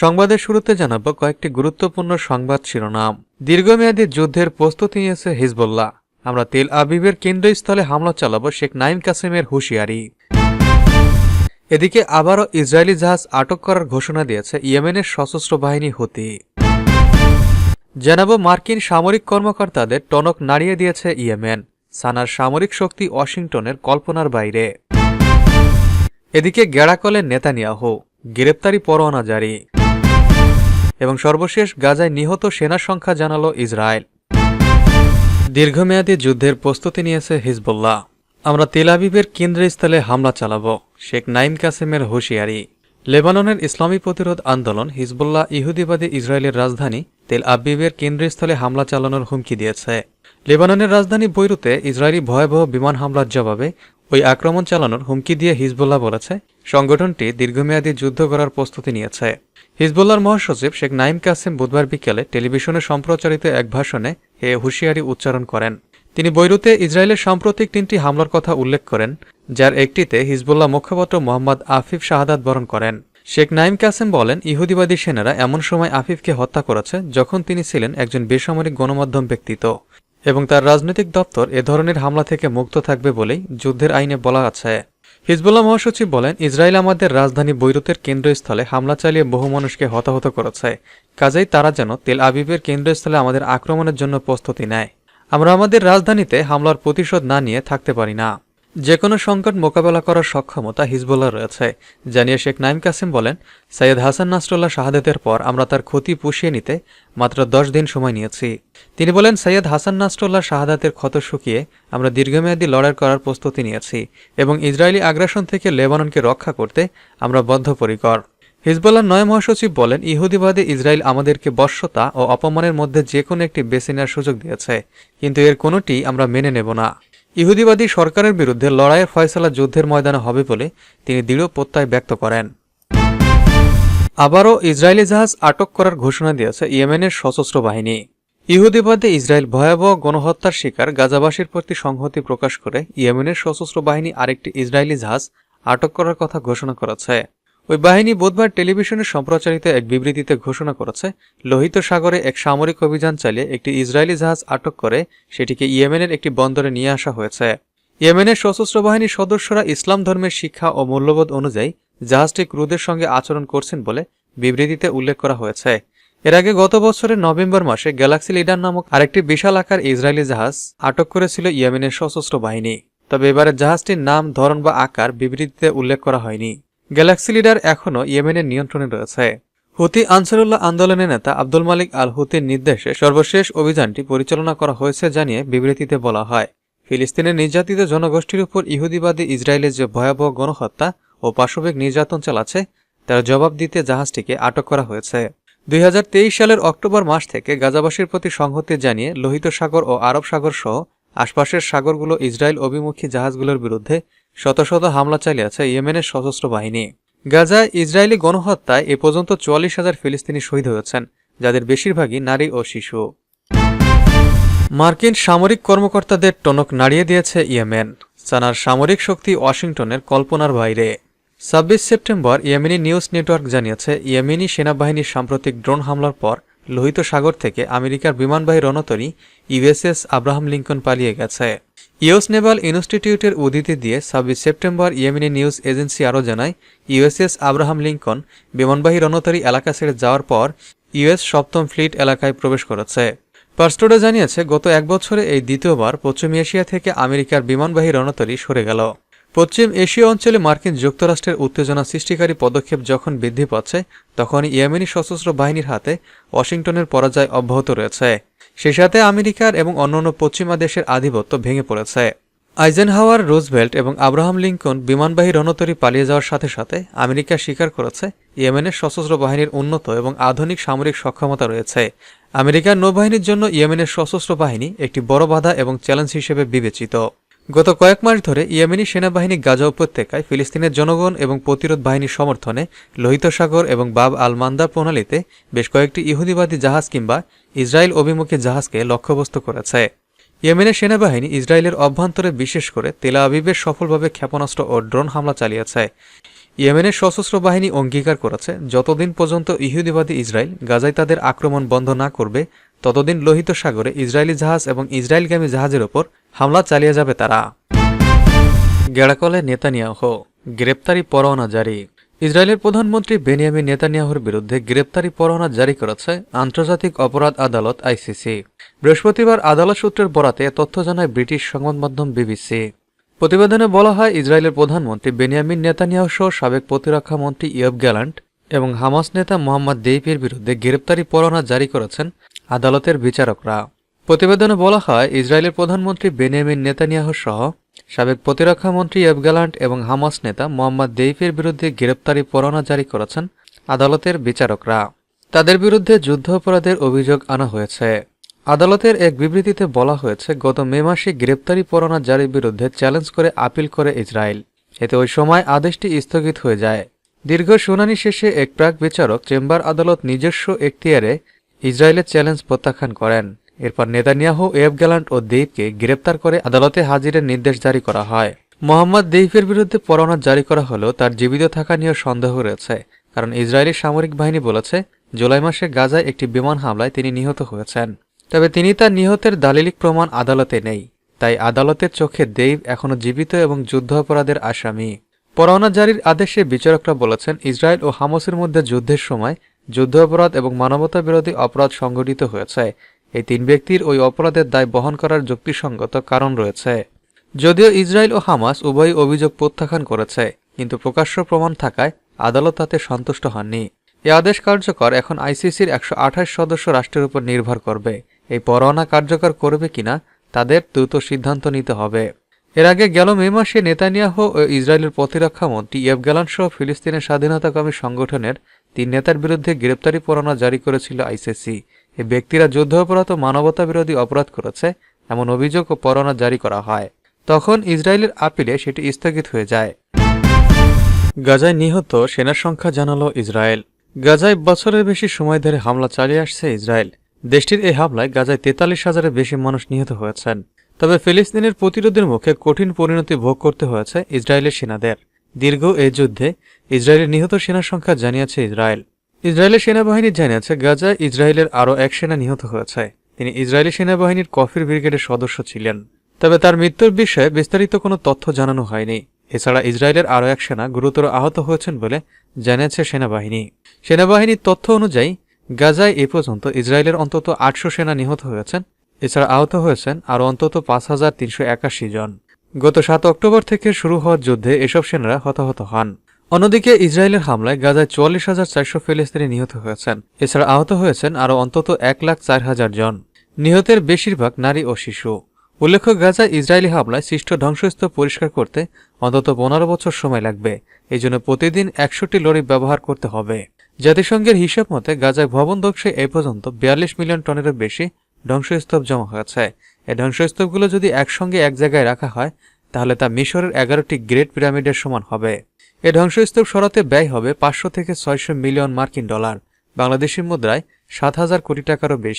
সংবাদের শুরুতে জানাব কয়েকটি গুরুত্বপূর্ণ সংবাদ শিরোনাম। দীর্ঘমেয়াদী যুদ্ধের প্রস্তুতি নিয়েছে হিজবুল্লাহ। আমরা তেল আবিবের কেন্দ্রস্থলে হামলা চালাবো শেখ নাইম কাসেমের হুঁশিয়ারি। এদিকে আবারও ইসরায়েলি জাহাজ আটক করার ঘোষণা দিয়েছে ইয়েমেনের সশস্ত্র বাহিনী হতি। জানাব মার্কিন সামরিক কর্মকর্তাদের টনক নাড়িয়ে দিয়েছে ইয়েমেন। সানার সামরিক শক্তি ওয়াশিংটনের কল্পনার বাইরে। এদিকে গেড়াকলের নেতানিয়াহু, গ্রেপ্তারি পরোয়ানা জারি। এবং সর্বশেষ গাজায় নিহত সেনা সংখ্যা জানালো ইসরায়েল। দীর্ঘমেয়াদী যুদ্ধের প্রস্তুতি নিয়েছে হিজবুল্লাহ। আমরা তেল আবিবের কেন্দ্রস্থলে হামলা চালাব, শেখ নাইম কাসেমের হুঁশিয়ারি। লেবাননের ইসলামী প্রতিরোধ আন্দোলন হিজবুল্লাহ ইহুদিবাদী ইসরায়েলের রাজধানী তেল আবিবের কেন্দ্রস্থলে হামলা চালানোর হুমকি দিয়েছে। লেবাননের রাজধানী বৈরুতে ইসরায়েলি ভয়াবহ বিমান হামলার জবাবে ওই আক্রমণ চালানোর হুমকি দিয়ে হিজবুল্লাহ বলেছে, সংগঠনটি দীর্ঘমেয়াদী যুদ্ধ করার প্রস্তুতি নিয়েছে। হিজবুল্লাহর মহাসচিব শেখ নাইম কাসেম বুধবার বিকেলে টেলিভিশনে সম্প্রচারিত এক ভাষণে এ হুঁশিয়ারি উচ্চারণ করেন। তিনি বৈরুতে ইসরায়েলের সাম্প্রতিক তিনটি হামলার কথা উল্লেখ করেন, যার একটিতে হিজবুল্লাহ মুখপাত্র মোহাম্মদ আফিফ শাহাদাত বরণ করেন। শেখ নাইম কাসেম বলেন, ইহুদিবাদী সেনারা এমন সময় আফিফকে হত্যা করেছে যখন তিনি ছিলেন একজন বেসামরিক গণমাধ্যম ব্যক্তিত্ব। এবং তার রাজনৈতিক দপ্তর এ ধরনের হামলা থেকে মুক্ত থাকবে বলেই যুদ্ধের আইনে বলা আছে। হিজবুল্লাহ মহাসচিব বলেন, ইসরায়েল আমাদের রাজধানী বৈরুতের কেন্দ্রস্থলে হামলা চালিয়ে বহু মানুষকে হতাহত করেছে। কাজেই তারা যেন তেল আবিবের কেন্দ্রস্থলে আমাদের আক্রমণের জন্য প্রস্তুতি নেয়। আমরা আমাদের রাজধানীতে হামলার প্রতিশোধ না নিয়ে থাকতে পারি না। যে কোনো সংকট মোকাবেলা করার সক্ষমতা হিজবুল্লাহ রয়েছে। জানিয়ে শেখ নাইম কাসিম বলেন সৈয়দ হাসান নাসরুল্লাহ শাহাদাতের পর আমরা তার ক্ষতি পুষিয়ে নিতে মাত্র দশ দিন সময় নিয়েছি। তিনি বলেন সৈয়দ হাসান নাসরুল্লাহ শাহাদাতের ক্ষত শুকিয়ে আমরা দীর্ঘমেয়াদী লড়াই করার প্রস্তুতি নিয়েছি এবং ইসরায়েলি আগ্রাসন থেকে লেবাননকে রক্ষা করতে আমরা বদ্ধপরিকর। হিজবুল্লাহ নয় মহাসচিব বলেন, ইহুদিবাদী ইসরায়েল আমাদেরকে বশ্যতা ও অপমানের মধ্যে যে কোনো একটি বেছে নেওয়ার সুযোগ দিয়েছে, কিন্তু এর কোনোটি আমরা মেনে নেব না। ইহুদিবাদী সরকারের বিরুদ্ধে লড়াইয়ের ফয়সলা যুদ্ধের ময়দানে হবে বলে তিনি দৃঢ় প্রত্যয় ব্যক্ত করেন। আবারও ইসরায়েলি জাহাজ আটক করার ঘোষণা দিয়েছে ইয়েমেনের সশস্ত্র বাহিনী। ইহুদিবাদে ইসরায়েল ভয়াবহ গণহত্যার শিকার গাজাবাসীর প্রতি সংহতি প্রকাশ করে ইয়েমেনের সশস্ত্র বাহিনী আরেকটি ইসরায়েলি জাহাজ আটক করার কথা ঘোষণা করেছে। ওই বাহিনী বুধবার টেলিভিশনে সম্প্রচারিত এক বিবৃতিতে ঘোষণা করেছে, লোহিত সাগরে এক সামরিক অভিযান চালিয়ে একটি ইসরায়েলি জাহাজ আটক করে সেটিকে ইয়েমেনের একটি বন্দরে নিয়ে আসা হয়েছে। ইয়েমেনের সশস্ত্র বাহিনীর সদস্যরা ইসলাম ধর্মের শিক্ষা ও মূল্যবোধ অনুযায়ী জাহাজটি ক্রুদের সঙ্গে আচরণ করছেন বলে বিবৃতিতে উল্লেখ করা হয়েছে। এর আগে গত বছরের নভেম্বর মাসে গ্যালাক্সি লিডার নামক আরেকটি বিশাল আকার ইসরায়েলি জাহাজ আটক করেছিল ইয়েমেনের সশস্ত্র বাহিনী। তবে এবারে জাহাজটির নাম, ধরন বা আকার বিবৃতিতে উল্লেখ করা হয়নি। গ্যালাক্সি লিডার এখনও ইয়েমেনের নিয়ন্ত্রণে রয়েছে। হুতি আনসারুল্লাহ আন্দোলনের নেতা আব্দুল মালিক আল হুতির নির্দেশে সর্বশেষ অভিযানটি পরিচালনা করা হয়েছে জানিয়ে বিবৃতিতে বলা হয়। ফিলিস্তিনের নির্যাতিত জনগোষ্ঠীর উপর ইহুদিবাদী ইসরায়েলের যে ভয়াবহ গণহত্যা ও পাশবিক নির্যাতন চালাচ্ছে, তার জবাব দিতে জাহাজটিকে আটক করা হয়েছে। দুই হাজার তেইশ সালের অক্টোবর মাস থেকে গাজাবাসীর প্রতি সংহতি জানিয়ে লোহিত সাগর ও আরব সাগর সহ আশপাশের সাগরগুলো ইসরায়েল অভিমুখী জাহাজগুলোর বিরুদ্ধে শত শত হামলা চালিয়েছে ইয়েমেনের সশস্ত্র বাহিনী। গাজায় ইসরায়েলি গণহত্যায় এ পর্যন্ত চুয়াল্লিশ হাজার ফিলিস্তিনি শহীদ হয়েছেন, যাদের বেশিরভাগই নারী ও শিশু। মার্কিন সামরিক কর্মকর্তাদের টনক নাড়িয়ে দিয়েছে ইয়েমেন সানার সামরিক শক্তি ওয়াশিংটনের কল্পনার বাইরে। ছাব্বিশ সেপ্টেম্বর ইয়েমেনি নিউজ নেটওয়ার্ক জানিয়েছে, ইয়েমেনি সেনাবাহিনীর সাম্প্রতিক ড্রোন হামলার পর লোহিত সাগর থেকে আমেরিকার বিমানবাহী রণতরী ইউএসএস আব্রাহাম লিঙ্কন পালিয়ে গেছে। ইউএস নেভাল ইনস্টিটিউটের উদ্ধৃতি দিয়ে ছাব্বিশ সেপ্টেম্বর ইয়েমেনি নিউজ এজেন্সি আরও জানায়, ইউএসএস আব্রাহাম লিঙ্কন বিমানবাহী রণতরী এলাকা ছেড়ে যাওয়ার পর ইউএস সপ্তম ফ্লিট এলাকায় প্রবেশ করেছে। পার্স্টোডে জানিয়েছে, গত এক বছরে এই দ্বিতীয়বার পশ্চিম এশিয়া থেকে আমেরিকার বিমানবাহী রণতরী সরে গেল। পশ্চিম এশীয় অঞ্চলে মার্কিন যুক্তরাষ্ট্রের উত্তেজনা সৃষ্টিকারী পদক্ষেপ যখন বৃদ্ধি পাচ্ছে তখন ইয়েমেনি সশস্ত্র বাহিনীর হাতে ওয়াশিংটনের পরাজয় অব্যাহত রয়েছে। সেই সাথে আমেরিকার এবং অন্যান্য পশ্চিমা দেশের আধিপত্য ভেঙে পড়েছে। আইজেনহাওয়ার রুজভেল্ট এবং আব্রাহাম লিঙ্কন বিমানবাহী রণতরী পালিয়ে যাওয়ার সাথে সাথে আমেরিকা স্বীকার করেছে, ইয়েমেনের সশস্ত্র বাহিনীর উন্নত এবং আধুনিক সামরিক সক্ষমতা রয়েছে। আমেরিকার নৌবাহিনীর জন্য ইয়েমেনের সশস্ত্র বাহিনী একটি বড় বাধা এবং চ্যালেঞ্জ হিসেবে বিবেচিত। গত কয়েক মাস ধরে ইয়েমেনি সেনাবাহিনী গাজা উপত্যকায় ফিলিস্তিনের জনগণ এবং প্রতিরোধ বাহিনীর সমর্থনে লোহিত সাগর এবং বাব আল মান্দার প্রণালীতে বেশ কয়েকটি ইহুদিবাদী জাহাজ কিংবা ইসরায়েল অভিমুখী জাহাজকে লক্ষ্যবস্তু করেছে। ইয়েমেনের সেনাবাহিনী ইসরায়েলের অভ্যন্তরে বিশেষ করে তেলা আবিবের সফলভাবে ক্ষেপণাস্ত্র ও ড্রোন হামলা চালিয়েছে। ইয়েমেনের সশস্ত্র বাহিনী অঙ্গীকার করেছে, যতদিন পর্যন্ত ইহুদিবাদী ইসরায়েল গাজায় তাদের আক্রমণ বন্ধ না করবে ততদিন লোহিত সাগরে ইসরায়েলি জাহাজ এবং ইসরায়েলগামী জাহাজের ওপর হামলা চালিয়ে যাবে তারা। গেড়াকলে নেতানিয়াহ, গ্রেপ্তারি পরোয়ানা জারি। ইসরায়েলের প্রধানমন্ত্রী বেনিয়ামিন নেতানিয়াহুর বিরুদ্ধে গ্রেপ্তারি পরোয়ানা জারি করেছে আন্তর্জাতিক অপরাধ আদালত আইসিসি। বৃহস্পতিবার আদালত সূত্রের বরাতে তথ্য জানায় ব্রিটিশ সংবাদ মাধ্যম বিবিসি। প্রতিবেদনে বলা হয়, ইসরায়েলের প্রধানমন্ত্রী বেনিয়ামিন নেতানিয়াহু সহ সাবেক প্রতিরক্ষা মন্ত্রী ইয়ব গ্যালান্ট এবং হামাস নেতা মোহাম্মদ দেইফের বিরুদ্ধে গ্রেপ্তারি পরোয়ানা জারি করেছেন আদালতের বিচারকরা। প্রতিবেদনে বলা হয়, ইসরায়েলের প্রধানমন্ত্রী বেনিয়ামিন নেতানিয়াহু সহ সাবেক প্রতিরক্ষা মন্ত্রী ইয়ব গ্যালান্ট এবং হামাস নেতা মোহাম্মদ দেইফের বিরুদ্ধে গ্রেপ্তারি পরোয়ানা জারি করেছেন আদালতের বিচারকরা। তাদের বিরুদ্ধে যুদ্ধাপরাধের অভিযোগ আনা হয়েছে। আদালতের এক বিবৃতিতে বলা হয়েছে, গত মে মাসে গ্রেপ্তারি পরোয়ানা জারির বিরুদ্ধে চ্যালেঞ্জ করে আপিল করে ইসরায়েল। এতে ওই সময় আদেশটি স্থগিত হয়ে যায়। দীর্ঘ শুনানি শেষে এক প্রাক বিচারক চেম্বার আদালত নিজস্ব এখতিয়ারে ইসরায়েলের চ্যালেঞ্জ প্রত্যাখ্যান করেন। এরপর নেতানিয়াহু, এফ গ্যালান্ট ও দেইবকে গ্রেপ্তার করে আদালতে হাজিরের নির্দেশ জারি করা হয়। মোহাম্মদ দেইফের বিরুদ্ধে পরোয়ানা জারি করা হলেও তার জীবিত থাকা নিয়ে সন্দেহ রয়েছে, কারণ ইসরায়েলি সামরিক বাহিনী বলেছে, জুলাই মাসে গাজায় একটি বিমান হামলায় তিনি নিহত হয়েছেন। তবে তিনি তার নিহতের দালিলিক প্রমাণ আদালতে নেই, তাই আদালতের চোখে দেইব এখনও জীবিত এবং যুদ্ধাপরাধের আসামি। পরোয়ানা জারির আদেশে বিচারকরা বলেছেন, ইসরায়েল ও হামাসের মধ্যে যুদ্ধের সময় যুদ্ধাপরাধ এবং মানবতা বিরোধী অপরাধ সংঘটিত হয়েছে। এই তিন ব্যক্তির ওই অপরাধের দায় বহন করার যুক্তিসঙ্গত কারণ রয়েছে। যদিও ইসরায়েল ও হামাস উভয়ই অভিযোগ প্রত্যাখ্যান করেছে, কিন্তু প্রকাশ্য প্রমাণ থাকায় আদালত তাতে সন্তুষ্ট হননি। এ আদেশ কার্যকর এখন আইসিসির একশো আঠাশ সদস্য রাষ্ট্রের উপর নির্ভর করবে। এই পরোয়ানা কার্যকর করবে কিনা, তাদের দ্রুত সিদ্ধান্ত নিতে হবে। এর আগে গেল মে মাসে নেতানিয়াহু ও ইসরায়েলের প্রতিরক্ষা মন্ত্রী ইয়েব গ্যালান সহ ফিলিস্তিনের স্বাধীনতাকামী সংগঠনের তিন নেতার বিরুদ্ধে গ্রেপ্তারি পরোয়ানা জারি করেছিল আইসিসি। এই ব্যক্তিরা যুদ্ধাপরাধ ও মানবতা বিরোধী অপরাধ করেছে, এমন অভিযোগ ও পরোয়ানা জারি করা হয়। তখন ইসরায়েলের আপিলে সেটি স্থগিত হয়ে যায়। গাজায় নিহত সেনার সংখ্যা জানালো ইসরায়েল। গাজায় বছরের বেশি সময় ধরে হামলা চালিয়ে আসছে ইসরায়েল। দেশটির এই হামলায় গাজায় তেতাল্লিশ হাজারের বেশি মানুষ নিহত হয়েছেন। তবে ফিলিস্তিনের প্রতিরোধের মুখে কঠিন পরিণতি ভোগ করতে হয়েছে ইসরায়েলের সেনাদের। দীর্ঘ এই যুদ্ধে ইসরায়েলের নিহত সেনার সংখ্যা জানিয়েছে ইসরায়েল। ইসরায়েলের সেনাবাহিনী জানিয়েছে, গাজায় ইসরায়েলের আরও এক সেনা নিহত হয়েছে। তিনি ইসরায়েলি সেনাবাহিনীর কফির ব্রিগেডের সদস্য ছিলেন। তবে তার মৃত্যুর বিষয়ে বিস্তারিত কোনো তথ্য জানানো হয়নি। এছাড়া ইসরায়েলের আরও এক সেনা গুরুতর আহত হয়েছেন বলে জানিয়েছে সেনাবাহিনী। সেনাবাহিনীর তথ্য অনুযায়ী, গাজায় এ পর্যন্ত ইসরায়েলের অন্তত আটশো সেনা নিহত হয়েছেন। এছাড়া আহত হয়েছেন আরও অন্তত পাঁচ হাজার তিনশো একাশি জন। গত সাত অক্টোবর থেকে শুরু হওয়ার যুদ্ধে এসব সেনারা হতাহত হন। অন্যদিকে ইসরায়েলের হামলায় গাজায় চুয়াল্লিশ হাজার চারশো ফিলিস্তিনি নিহত হয়েছেন। এছাড়া আহত হয়েছেন আরও অন্তত এক লাখ চার হাজার জন। নিহতের বেশিরভাগ নারী ও শিশু। উল্লেখ্য, গাজায় ইসরায়েলি হামলায় সৃষ্ট ধ্বংসস্তূপ পরিষ্কার করতে অন্তত পনেরো বছর সময় লাগবে। এই জন্য প্রতিদিন একশোটি লরি ব্যবহার করতে হবে। জাতিসংঘের হিসাব মতে গাজায় ভবন ধ্বংসে এ পর্যন্ত বিয়াল্লিশ মিলিয়ন টনেরও বেশি ধ্বংসস্তূপ জমা হয়েছে এই ধ্বংসস্তূপগুলো যদি একসঙ্গে এক জায়গায় রাখা হয়, তাহলে তা মিশরের এগারোটি গ্রেট পিরামিডের সমান হবে। এ ধ্বংসস্তূপ সরাতে ব্যয় হবে পাঁচশো থেকে ছয়শো মিলিয়ন মার্কিন ডলার। বাংলাদেশের মুদ্রায় সাত হাজার কোটি টাকারও বেশি।